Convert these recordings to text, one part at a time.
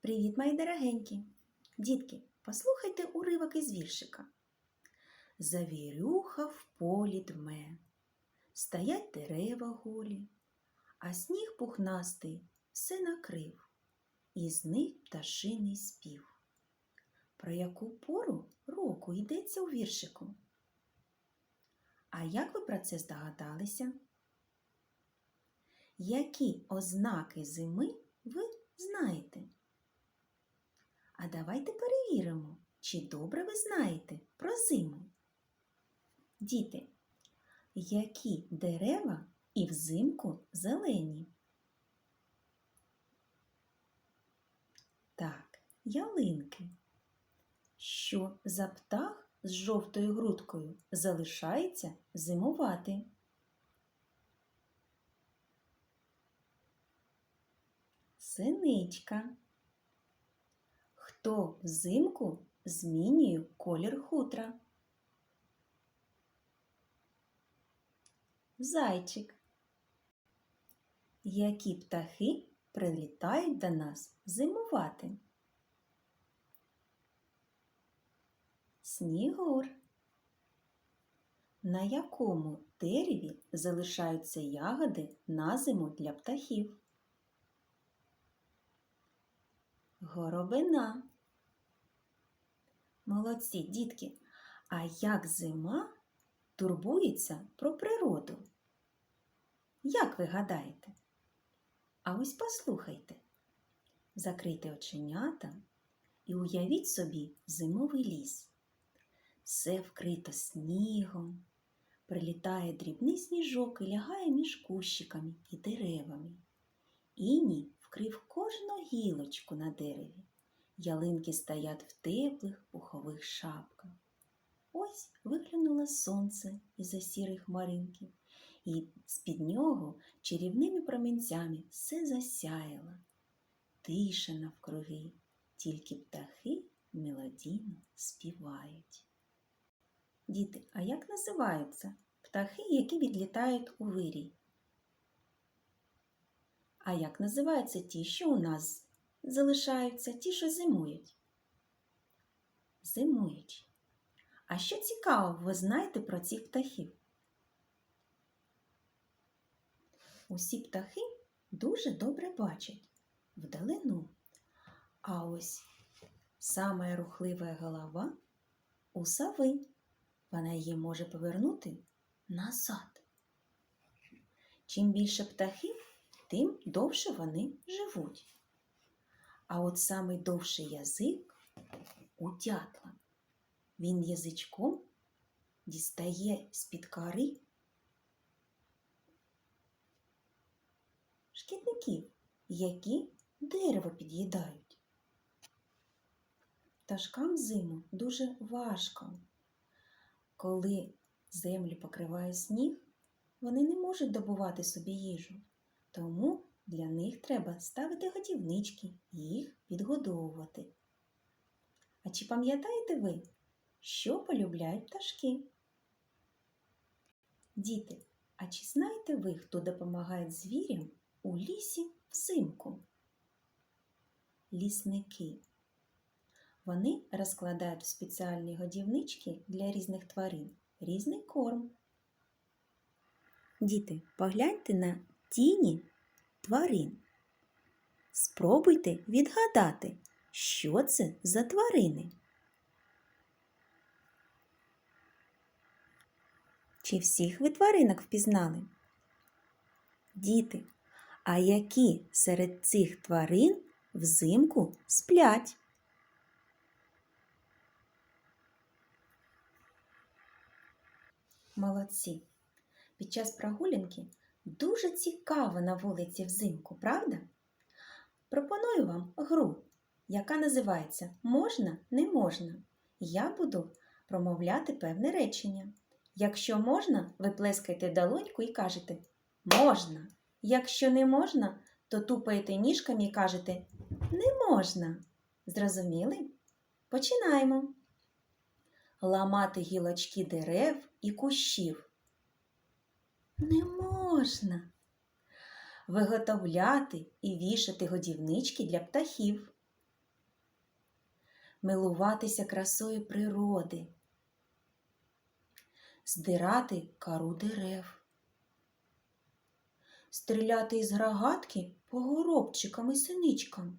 Привіт, мої дорогенькі! Дітки, послухайте уривок із віршика. Завірюха в полі дме, стоять дерева голі, а сніг пухнастий все накрив, і зник пташиний спів. Про яку пору року йдеться у віршику? А як ви про це здогадалися? Які ознаки зими ви знаєте? А давайте перевіримо, чи добре ви знаєте про зиму. Діти, які дерева і взимку зелені? Так, ялинки. Що за птах з жовтою грудкою залишається зимувати? Синичка. Хто взимку змінює колір хутра? Зайчик. Які птахи прилітають до нас зимувати? Снігур. На якому дереві залишаються ягоди на зиму для птахів? Горобина. Молодці, дітки. А як зима турбується про природу? Як ви гадаєте? А ось послухайте. Закрийте оченята і уявіть собі зимовий ліс. Все вкрито снігом, прилітає дрібний сніжок і лягає між кущиками і деревами. Іній вкрив кожну гілочку на дереві. Ялинки стоять в теплих пухових шапках. Ось виглянуло сонце із-за сірих хмаринків, і з-під нього чарівними промінцями все засяяло. Тиша навкруги, тільки птахи мелодійно співають. Діти, а як називаються птахи, які відлітають у вирій? А як називаються ті, що у нас залишаються, ті, що зимують? Зимуючі. А що цікаво, ви знаєте про цих птахів? Усі птахи дуже добре бачать вдалину. А ось сама рухлива голова у сови. Вона її може повернути назад. Чим більше птахів, тим довше вони живуть. А от самий довший язик у дятла. Він язичком дістає з-під кори шкідників, які дерево під'їдають. Пташкам зиму дуже важко. Коли землю покриває сніг, вони не можуть добувати собі їжу, тому для них треба ставити годівнички і їх підгодовувати. А чи пам'ятаєте ви, що полюбляють пташки? Діти, а чи знаєте ви, хто допомагає звірям у лісі взимку? Лісники. Вони розкладають в спеціальні годівнички для різних тварин різний корм. Діти, погляньте на тіні тварин. Спробуйте відгадати, що це за тварини. Чи всіх ви тваринок впізнали? Діти, а які серед цих тварин взимку сплять? Молодці. Під час прогулянки дуже цікаво на вулиці взимку, правда? Пропоную вам гру, яка називається Можна, не можна. Я буду промовляти певне речення. Якщо можна, ви плескаєте долоньку і кажете можна. Якщо не можна, то тупаєте ніжками і кажете не можна. Зрозуміли? Починаємо. Ламати гілочки дерев і кущів. Не можна. Виготовляти і вішати годівнички для птахів. милуватися красою природи, здирати кару дерев, стріляти із грагатки по горобчикам і синичкам,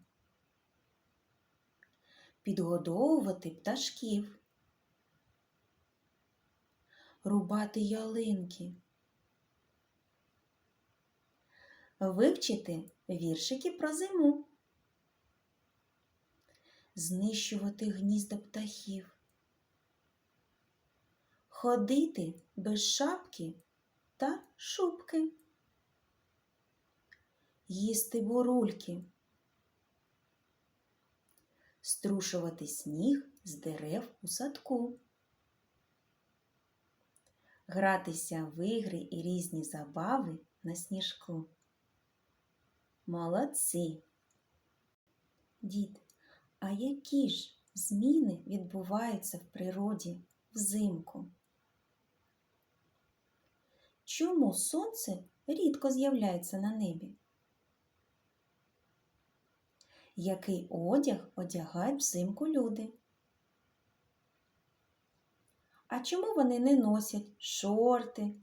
підгодовувати пташків, рубати ялинки, вивчити віршики про зиму, знищувати гнізда птахів, ходити без шапки та шубки, їсти бурульки, струшувати сніг з дерев у садку, гратися в ігри і різні забави на сніжку. Молодці! Дід, а які ж зміни відбуваються в природі взимку? Чому сонце рідко з'являється на небі? Який одяг одягають взимку люди? А чому вони не носять шорти,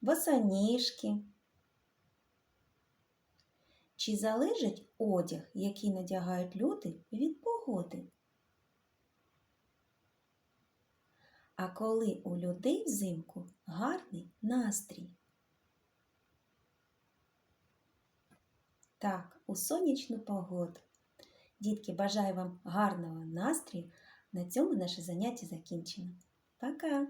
босоніжки? Чи залежить одяг, який надягають люди, від погоди? А коли у людей взимку гарний настрій? Так, у сонячну погоду. Дітки, бажаю вам гарного настрію. На цьому наше заняття закінчено. Пока!